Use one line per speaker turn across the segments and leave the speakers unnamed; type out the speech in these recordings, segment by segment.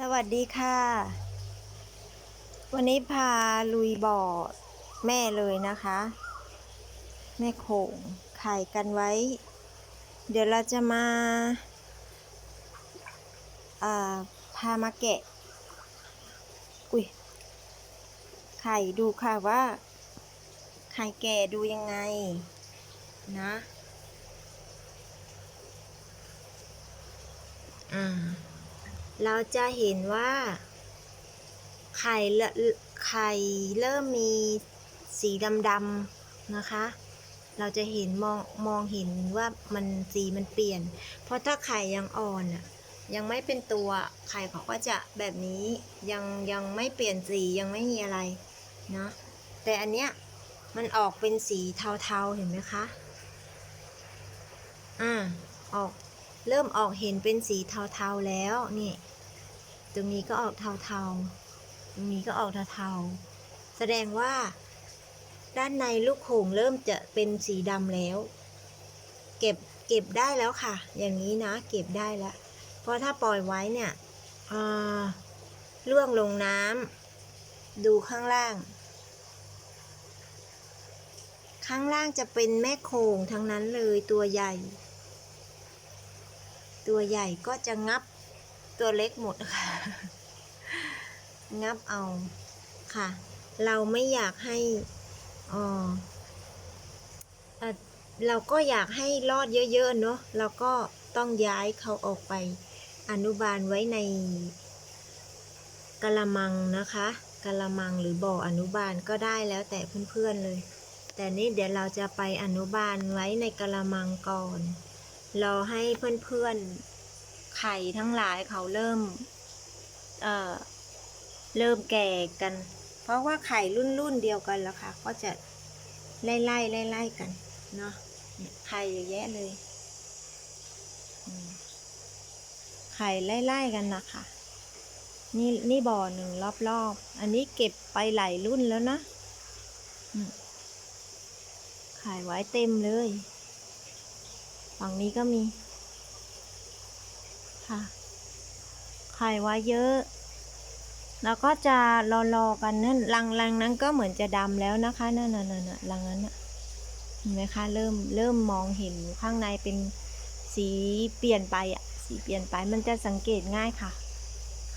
สวัสดีค่ะ วันนี้พาลุยบ่อแม่เลยนะคะ แม่โขงไข่กันไว้ เดี๋ยวเราจะมาาพามาแกะ อุ้ย ไข่ดูค่ะว่า ไข่แก่ดูยังไง นะ อ่า เราจะเห็นว่า ไข่เริ่มไข่เริ่มมีสีดำๆนะคะ เราจะเห็นมองมองเห็นว่ามันสีมันเปลี่ยน เพราะถ้าไข่ยังอ่อนอะยังไม่เป็นตัวไข่เขาก็จะแบบนี้ยังยังไม่เปลี่ยนสียังไม่มีอะไรเนาะแต่อันเนี้ยมันออกเป็นสีเทาๆเห็นไหมคะอ่าออกเริ่มออกเห็นเป็นสีเทาๆแล้วนี่ ตรงนี้ก็ออกเทาๆ ตรงนี้ก็ออกเทาๆ แสดงว่า ด้านในลูกโข่งเริ่มจะเป็นสีดำแล้ว เก็บเก็บได้แล้วค่ะ อย่างนี้นะ เก็บได้แล้ว เพราะถ้าปล่อยไว้เนี่ยล่วงลงน้ำดูข้างล่าง ข้างล่างจะเป็นแม่โขงทั้งนั้นเลยตัวใหญ่ ตัวใหญ่ก็จะงับ ตัวเล็กหมดค่ะ งับเอาค่ะ เราไม่อยากให้อ๋อเอ่อเราก็อยากให้รอดเยอะๆเนาะเราก็ต้องย้ายเขาออกไป อนุบาลไว้ในกะละมังนะคะกะละมังหรือบ่ออนุบาลก็ได้แล้วแต่เพื่อนๆเลย แต่นี่เดี๋ยวเราจะไปอนุบาลไว้ในกะละมังก่อน รอให้เพื่อนๆ ไข่ทั้งหลายเขาเริ่มเอ่อเริ่มแก่กัน เพราะว่าไข่รุ่นรุ่นๆเดียวกันแล้วค่ะ ก็จะไล่ไล่ไล่ไล่กันเนาะไข่เยอะแยะเลยไข่ไล่ไล่กันนะคะนี่นี่บ่อหนึ่งรอบๆ อันนี้เก็บไปหลายรุ่นแล้วนะไข่ไว้เต็มเลย ฝั่งนี้ก็มี ค่ะ ไข่ไว้เยอะ แล้วก็จะรอรอๆกันนั่นรังรังนั้นก็เหมือนจะดำแล้วนะคะนั่นน่ะนั่ะรังนั้นเห็นไหมคะเริ่มเริ่มมองเห็นข้างในเป็นสีเปลี่ยนไปอะสีเปลี่ยนไปมันจะสังเกตง่ายค่ะ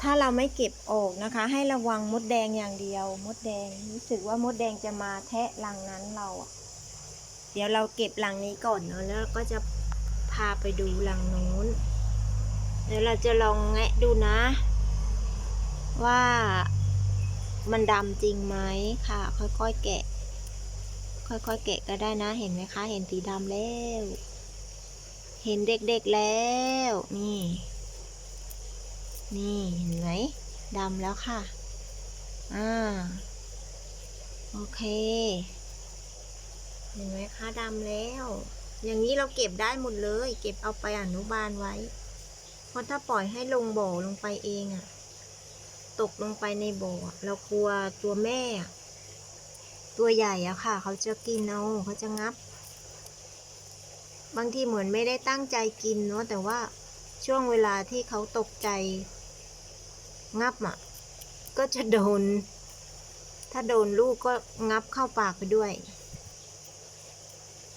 ถ้าเราไม่เก็บออกนะคะ ให้ระวังมดแดงอย่างเดียว มดแดงรู้สึกว่ามดแดงจะมาแทะรังนั้นเราอะเดี๋ยวเราเก็บรังนี้ก่อนเนาะแล้วก็จะพาไปดูรังนู้น เดี๋ยวเราจะลองแงะดูนะ ว่ามันดำจริงไหมค่ะ ค่อยๆแกะ ค่อยๆแกะก็ได้นะ เห็นไหมคะ เห็นสีดำแล้ว เห็นเด็กๆแล้ว นี่ นี่เห็นไหมดำแล้วค่ะ อ่า โอเคเห็นไหมคะดำแล้ว อย่างนี้เราเก็บได้หมดเลย เก็บเอาไปอนุบาลไว้ เพราะถ้าปล่อยให้ลงบ่อลงไปเองอะตกลงไปในบ่อเรากลัวตัวแม่ ตัวใหญ่อะค่ะ เขาจะกินเอาเขาจะงับ บางทีเหมือนไม่ได้ตั้งใจกินเนาะแต่ว่าช่วงเวลาที่เขาตกใจ งับอะก็จะโดน ถ้าโดนลูกก็งับเข้าปากไปด้วย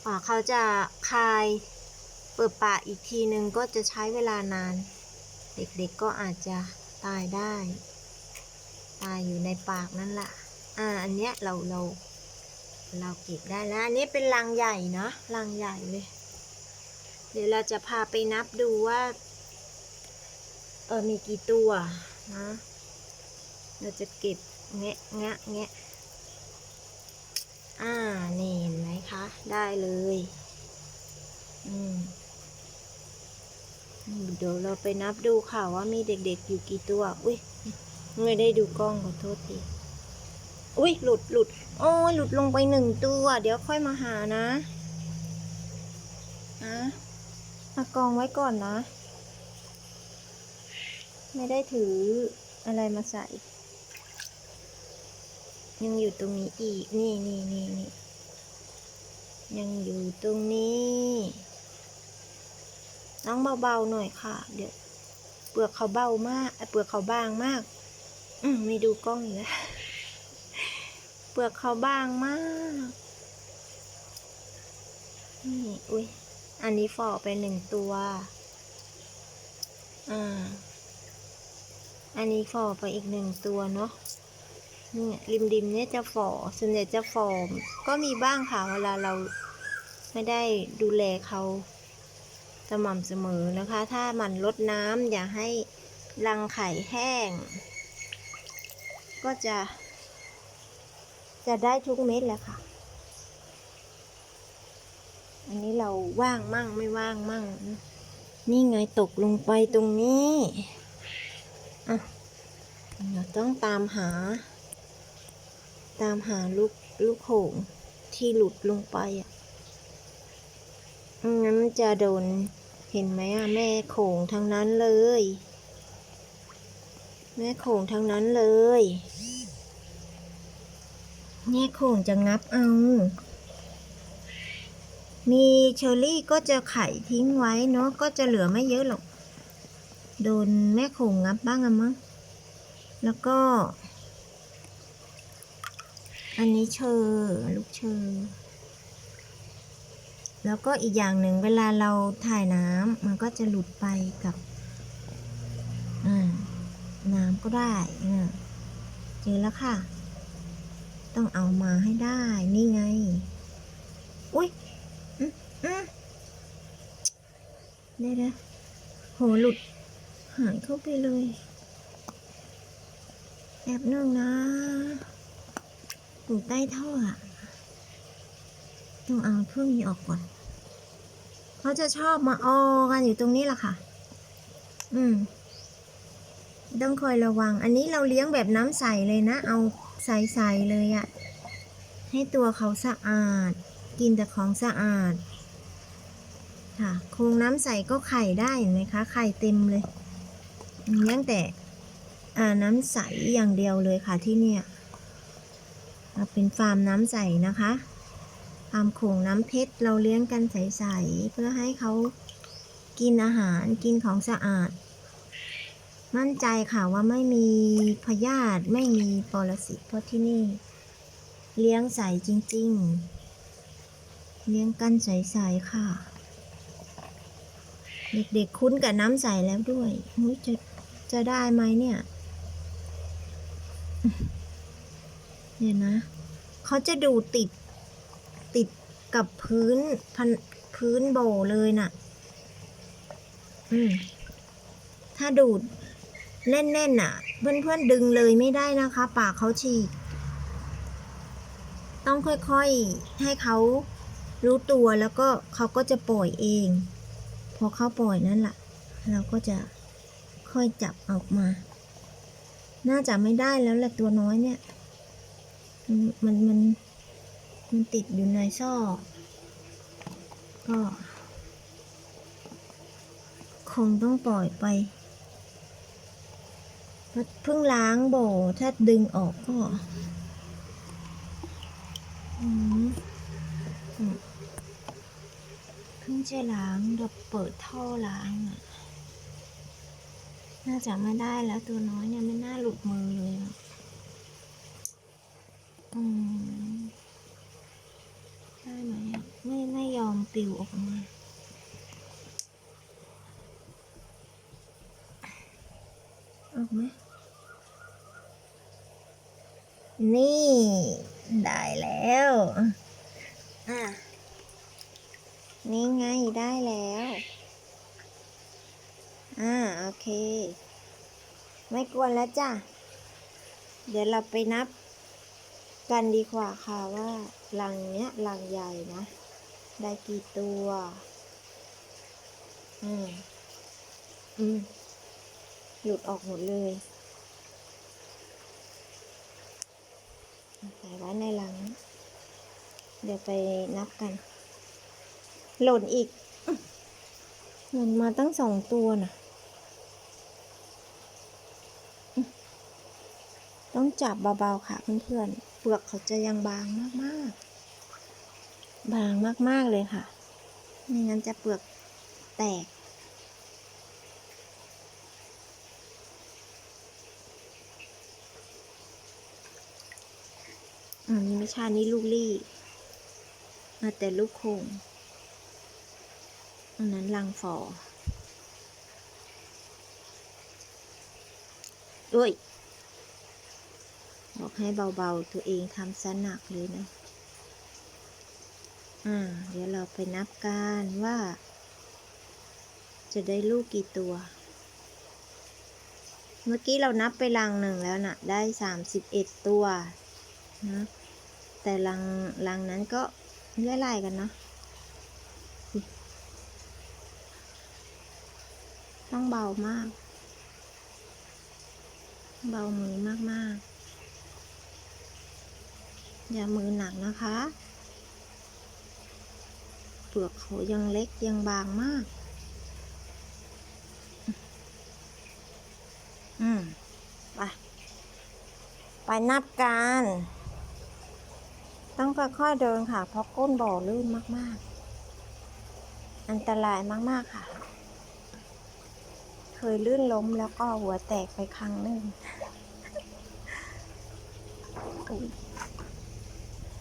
ปากเขาจะคาย ปิดปากอีกทีหนึ่งก็จะใช้เวลานาน เด็กๆก็อาจจะตายได้ ตายอยู่ในปากนั่นแหละอ่าอันเนี้ยเราเราเราเก็บได้แล้ว อันนี้เป็นรังใหญ่เนาะรังใหญ่เลย เดี๋ยวเราจะพาไปนับดูว่า เออมีกี่ตัวนะเราจะเก็บแงะแงะแงะอ่า นี่เห็นไหมคะ ได้เลย อืม เดี๋ยวเราไปนับดูค่ะว่ามีเด็กๆอยู่กี่ตัว อุ้ยไม่ได้ดูกล้องขอโทษที อุ้ยหลุดหลุดโอ้หลุดลงไปหนึ่งตัว เดี๋ยวค่อยมาหานะนะเอากองไว้ก่อนนะ ไม่ได้ถืออะไรมาใส่ ยังอยู่ตรงนี้อีก นี่นี่นี่นี่ยังอยู่ตรงนี้ น้องเบาๆหน่อยค่ะ เดี๋ยวเปลือกเขาเบามากเปลือกเขาบางมาก อืมไม่ดูกล้องอีกแล้วเปลือกเขาบางมากนี่อุ้ยอันนี้ฝ่อไปหนึ่งตัวอ่าอันนี้ฝ่อไปอีกหนึ่งตัวเนาะนี่ริมริมๆเนี่ยจะฝ่อส่วนใหญ่จะฝ่อก็มีบ้างค่ะเวลาเราไม่ได้ดูแลเขา ม่ำเสมอนะคะ ถ้ามันลดน้ำอย่าให้รังไข่แห้ง ก็จะ จะได้ทุกเม็ดแหละค่ะ อันนี้เราว่างมั่งไม่ว่างมั่ง นี่ไงตกลงไปตรงนี้อะเราต้องตามหา ตามหาลูกลูกโขงที่หลุดลงไปอะไม่งั้นจะโดน เห็นไหมอะแม่โขงทั้งนั้นเลย แม่โขงทั้งนั้นเลยแม่โขงจะงับเอา มีเชอรี่ก็จะไข่ทิ้งไว้เนาะก็จะเหลือไม่เยอะหรอก โดนแม่โขงงับบ้างอะมั้งแล้วก็ อันนี้เชอร์ลูกเชอร์ แล้วก็อีกอย่างหนึ่งเวลาเราถ่ายน้ำมันก็จะหลุดไปกับน้ำก็ได้อ่าเจอแล้วค่ะ ต้องเอามาให้ได้ นี่ไง อุ้ยอืมอืมเดี๋ยวนะโหหลุด หายเข้าไปเลยแอบนึงนะอยู่ใต้ท่ออะ ต้องเอาเครื่องนี้ออกก่อนเขาจะชอบมาออกันอยู่ตรงนี้แหละค่ะ อืม ต้องคอยระวัง อันนี้เราเลี้ยงแบบน้ำใสเลยนะ เอาใสๆเลยอะให้ตัวเขาสะอาด กินแต่ของสะอาด ค่ะโครงน้ำใสก็ไข่ได้เห็นไหมคะ ไข่เต็มเลยเลี้ยงแต่าน้ำใสอย่างเดียวเลยค่ะที่เนี่ย เป็นฟาร์มน้ำใสนะคะ ฟามโขงน้ำเพชรเราเลี้ยงกันใสๆเพื่อให้เขากินอาหารกินของสะอาด มั่นใจค่ะว่าไม่มีพยาธิไม่มีปรสิตเพราะที่นี่ เลี้ยงใสจริง ๆ เลี้ยงกันใสๆค่ะ เด็กๆคุ้นกับน้ำใสแล้วด้วยอุ๊ยจะจะได้ไหมเนี่ยเดี๋ยนะ เขาจะดูติด กับพื้นพันพื้นโบเลยน่ะ อืม ถ้าดูดแน่นๆน่ะ เพื่อนๆดึงเลยไม่ได้นะคะ ปากเขาฉีก ต้องค่อยๆ ให้เขารู้ตัวแล้วก็เขาก็จะปล่อยเอง พอเขาปล่อยนั่นแหละเราก็จะค่อยจับออกมา น่าจะไม่ได้แล้วแหละตัวน้อยเนี่ย มันมัน มันติดอยู่ในซอก ก็ คงต้องปล่อยไปเพิ่งล้างโบถ้าดึงออกก็อืมอืมเพิ่งจะล้างเดี๋ยวเปิดท่อล้างอะ น่าจะไม่ได้แล้วตัวน้อยเนี่ยไม่น่าหลุดมือเลยอะอืมได้ไหมอะไม่ไม่ยอม ปลิวออกมาออกไหมนี่ ได้แล้ว อะ นี่ไงได้แล้ว อ่า โอเค ไม่กวนแล้วจ้ะ เดี๋ยวเราไปนับกันดีกว่าค่ะว่ารังเนี้ยรังใหญ่นะ ได้กี่ตัว อืม อืม หลุดออกหมดเลยใส่ไว้ในลัง เดี๋ยวไปนับกัน หล่นอีกอื้อหล่นมาตั้งสองตัวน่ะอื้อต้องจับเบาๆค่ะเพื่อนๆ เปลือกเขาจะยังบางมากๆ บางมาก ๆ เลยค่ะ ไม่งั้นจะเปลือกแตก อันนี้ไม่ใช่นี่ลูกลี่ มาแต่ลูกโคงอันนั้นลังฟอด้วยบอกให้เบา ๆ ตัวเองทำซะหนักเลยนะ อ่า เดี๋ยวเราไปนับกันว่า จะได้ลูกกี่ตัว เมื่อกี้เรานับไปลังหนึ่งแล้วนะ่ะ ได้สามสิบเอ็ดตัวนะ แต่ลังลังนั้นก็ไล่ๆกันเนาะ ต้องเบามาก เบามือมากๆ อย่ามือหนักนะคะ เปลือกเขายังเล็กยังบางมาก อืม ไป ไปนับกัน ต้องค่อยๆเดินค่ะ เพราะก้นบ่อลื่นมากๆ อันตรายมากๆค่ะ เคยลื่นล้มแล้วก็หัวแตกไปครั้งหนึ่งอุ๊ย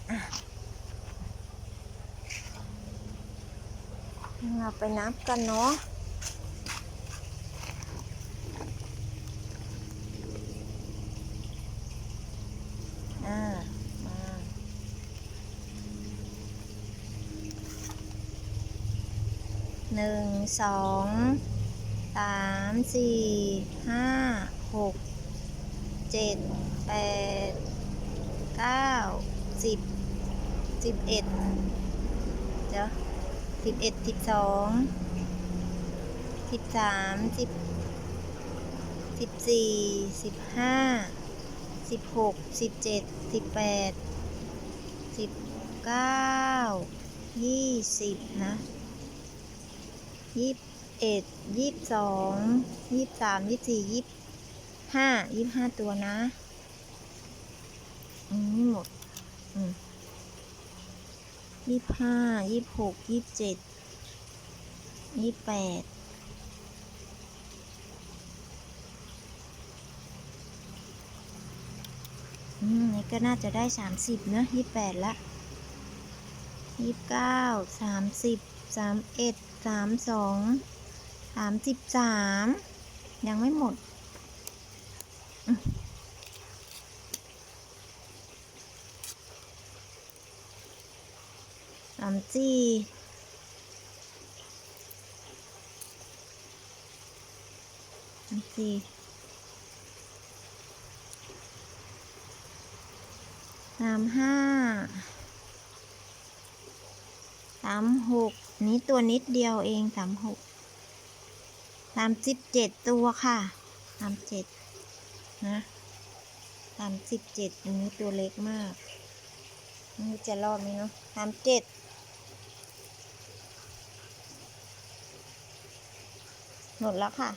อะ เราไปนับกันเนาะหนึ่งสองสามสี่ห้าหกเจ็ดแปดเก้าสิบสิบเอ็ดเดี๋ยว สิบเอ็ดสิบสองสิบสามสิบสิบสี่สิบห้าสิบหกสิบเจ็ดสิบแปดสิบเก้ายี่สิบนะยี่สิบเอ็ดยี่สิบสองยี่สิบสามยี่สิบสี่ยี่สิบห้ายี่สิบห้าตัวนะ อืมหมด อืม ยี่สิบห้ายี่สิบหกยี่สิบเจ็ดยี่สิบแปดอืมนี่ก็น่าจะได้สามสิบเนอะยี่แปดละยี่เก้าสามสิบสามเอ็ดสามสองสามสิบสามยังไม่หมดอื มสามสี่สามสี่สามห้าสามหกนี้ตัวนิดเดียวเองสามหกสามสิบเจ็ดตัวค่ะสามเจ็ดนะสามสิบเจ็ดอันนี้ตัวเล็กมากนี่จะรอบไหมเนาะสามเจ็ด หมดแล้วค่ะ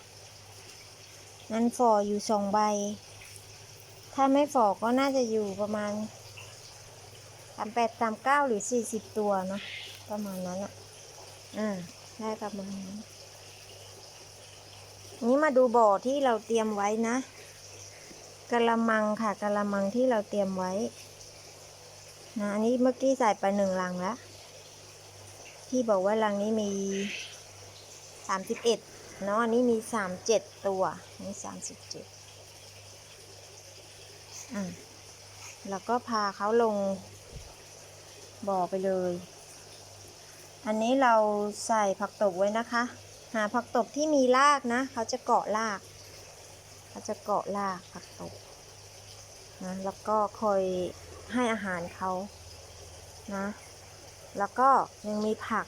งั้นฟออยู่สองใบ ถ้าไม่ฝอก็น่าจะอยู่ประมาณสามแปดสามเก้าหรือสี่สิบตัวเนาะประมาณนั้นอะอ่า ได้ประมาณนั้นนี้มาดูบ่อที่เราเตรียมไว้นะกะละมังค่ะกะละมังที่เราเตรียมไว้นะอันนี้เมื่อกี้ใส่ไปหนึ่งลังแล้ว ที่บอกว่าลังนี้มีสามสิบเอ็ด เนาะอันนี้มีสามเจ็ดตัวนี่สามสิบเจ็ดอะแล้วก็พาเขาลงบ่อไปเลย อันนี้เราใส่ผักตบไว้นะคะ หาผักตบที่มีรากนะ เขาจะเกาะราก เขาจะเกาะรากผักตบนะแล้วก็คอยให้อาหารเขานะ แล้วก็ยังมีผัก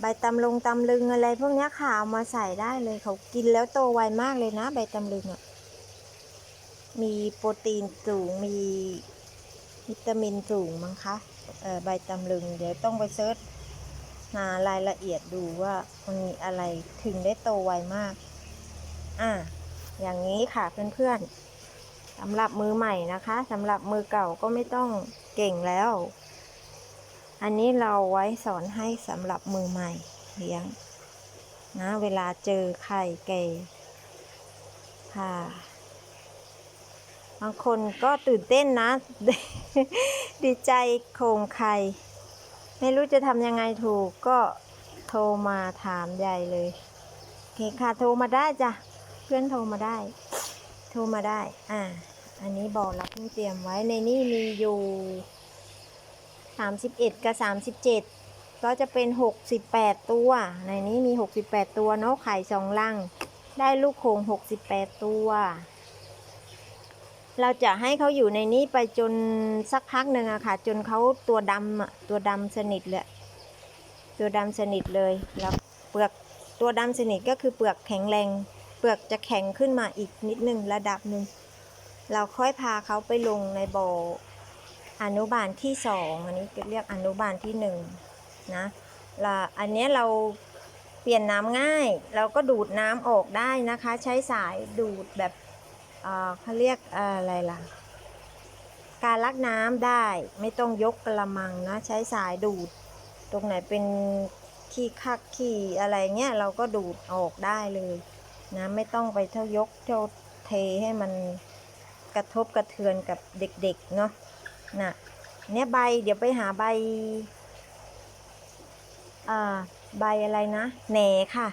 ใบตำลงตำลึงอะไรพวกนี้ค่ะเอามาใส่ได้เลยเขากินแล้วโตไวมากเลยนะ ใบตำลึงอะ่ะมีโปรตีนสูงมีวิตามินสูงมั้งคะใบตำลึง เดี๋ยวต้องไปเซิร์ชหารายละเอียดดูว่ามันมีอะไรถึงได้โตไวมาก อะอย่างนี้ค่ะเพื่อนๆสำหรับมือใหม่นะคะสำหรับมือเก่าก็ไม่ต้องเก่งแล้ว อันนี้เราไว้สอนให้สำหรับมือใหม่เลี้ยงนะเวลาเจอไข่ไก่ค่ะบางคนก็ตื่นเต้นนะ ดีใจโครงใครไม่รู้จะทำยังไงถูกก็โทรมาถามใหญ่เลยโอเคค่ะโทรมาได้จ้ะ เพื่อนโทรมาได้ โทรมาได้ อ่า อันนี้บอกเราเพิ่งเตรียมไว้ในนี้มีอยู่ สามสิบเอ็ดกับสามสิบเจ็ดก็จะเป็นหกสิบแปดตัว ในนี้มีหกสิบแปดตัวเนาะไข่สองลัง ได้ลูกโขงหกสิบแปดตัว เราจะให้เขาอยู่ในนี้ไปจนสักพักหนึ่งอะค่ะ จนเขาตัวดำอะตัวดำสนิทเลยตัวดำสนิทเลยแล้วเปลือกตัวดำสนิทก็คือเปลือกแข็งแรง เปลือกจะแข็งขึ้นมาอีกนิดนึงระดับหนึ่งเราค่อยพาเขาไปลงในบ่อ อนุบาลที่สองอันนี้เรียกอนุบาลที่หนึ่งนะละอันนี้เราเปลี่ยนน้ำง่าย เราก็ดูดน้ำออกได้นะคะ ใช้สายดูดแบบเเขาเรียกอะไรล่ะ การลักน้ำได้ไม่ต้องยกกระมังนะ ใช้สายดูด ตรงไหนเป็นขี้คักขี้อะไรเงี้ยเราก็ดูดออกได้เลยนะไม่ต้องไปเท่ายกเท่าเทให้มันกระทบกระเทือนกับเด็กๆเนาะ นะเนี่ยใบเดี๋ยวไปหาใบอ่าใบอะไรนะแหนค่ะ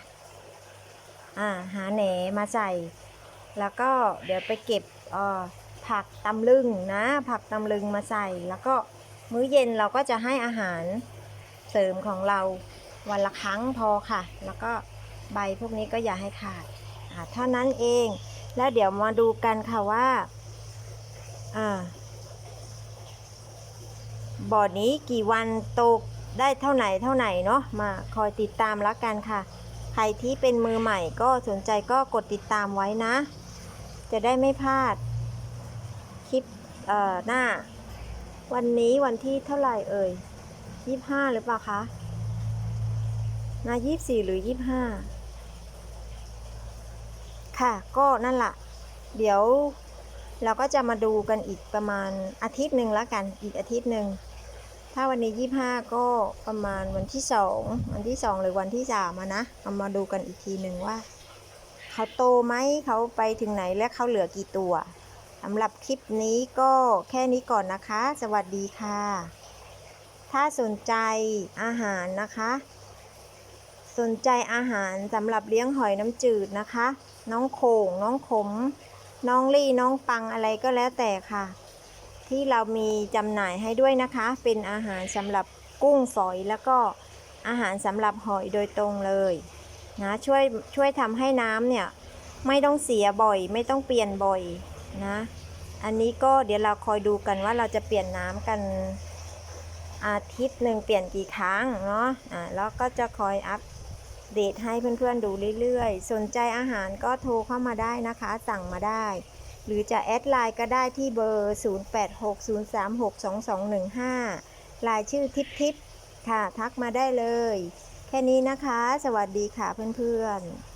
อ่าหาแหนมาใส่ แล้วก็เดี๋ยวไปเก็บอ่อผักตำลึงนะ ผักตำลึงมาใส่ แล้วก็มื้อเย็นเราก็จะให้อาหารเสริมของเราวันละครั้งพอค่ะ แล้วก็ใบพวกนี้ก็อย่าให้ขาดอ่าเท่านั้นเอง แล้วเดี๋ยวมาดูกันค่ะว่าอ่า บ่อนี้กี่วันโตได้เท่าไหนเท่าไหนเนาะมาคอยติดตามแล้วกันค่ะ ใครที่เป็นมือใหม่ก็สนใจก็กดติดตามไว้นะ จะได้ไม่พลาด คลิปเอ่อหน้า วันนี้วันที่เท่าไหร่เอ่ยยี่ห้าหรือเปล่าคะนะยี่สี่หรือยี่ห้าค่ะ ก็นั่นละเดี๋ยวเราก็จะมาดูกันอีกประมาณอาทิตย์หนึ่งแล้วกันอีกอาทิตย์หนึ่ง ถ้าวันนี้ยี่ห้าก็ประมาณวันที่สองวันที่สองหรือวันที่สามนะเอามาดูกันอีกทีหนึ่งว่า เขาโตไหมเขาไปถึงไหนและเขาเหลือกี่ตัวสำหรับคลิปนี้ก็แค่นี้ก่อนนะคะ สวัสดีค่ะ ถ้าสนใจอาหารนะคะ สนใจอาหารสำหรับเลี้ยงหอยน้ำจืดนะคะ น้องโขงน้องขม น้องลี่น้องปังอะไรก็แล้วแต่ค่ะ ที่เรามีจำหน่ายให้ด้วยนะคะ เป็นอาหารสำหรับกุ้งฝอยแล้วก็อาหารสำหรับหอยโดยตรงเลยนะช่วยช่วยทำให้น้ำเนี่ยไม่ต้องเสียบ่อย ไม่ต้องเปลี่ยนบ่อยนะ อันนี้ก็เดี๋ยวเราคอยดูกันว่าเราจะเปลี่ยนน้ำกันอาทิตย์หนึ่งเปลี่ยนกี่ครั้งเนาะอ่าแล้วก็จะคอยอัปเดตให้เพื่อนๆดูเรื่อยๆ สนใจอาหารก็โทรเข้ามาได้นะคะ สั่งมาได้ หรือจะแอดไลน์ก็ได้ที่เบอร์ 0860362215 ลายชื่อทิปทิปค่ะ ทักมาได้เลย แค่นี้นะคะ สวัสดีค่ะเพื่อนๆ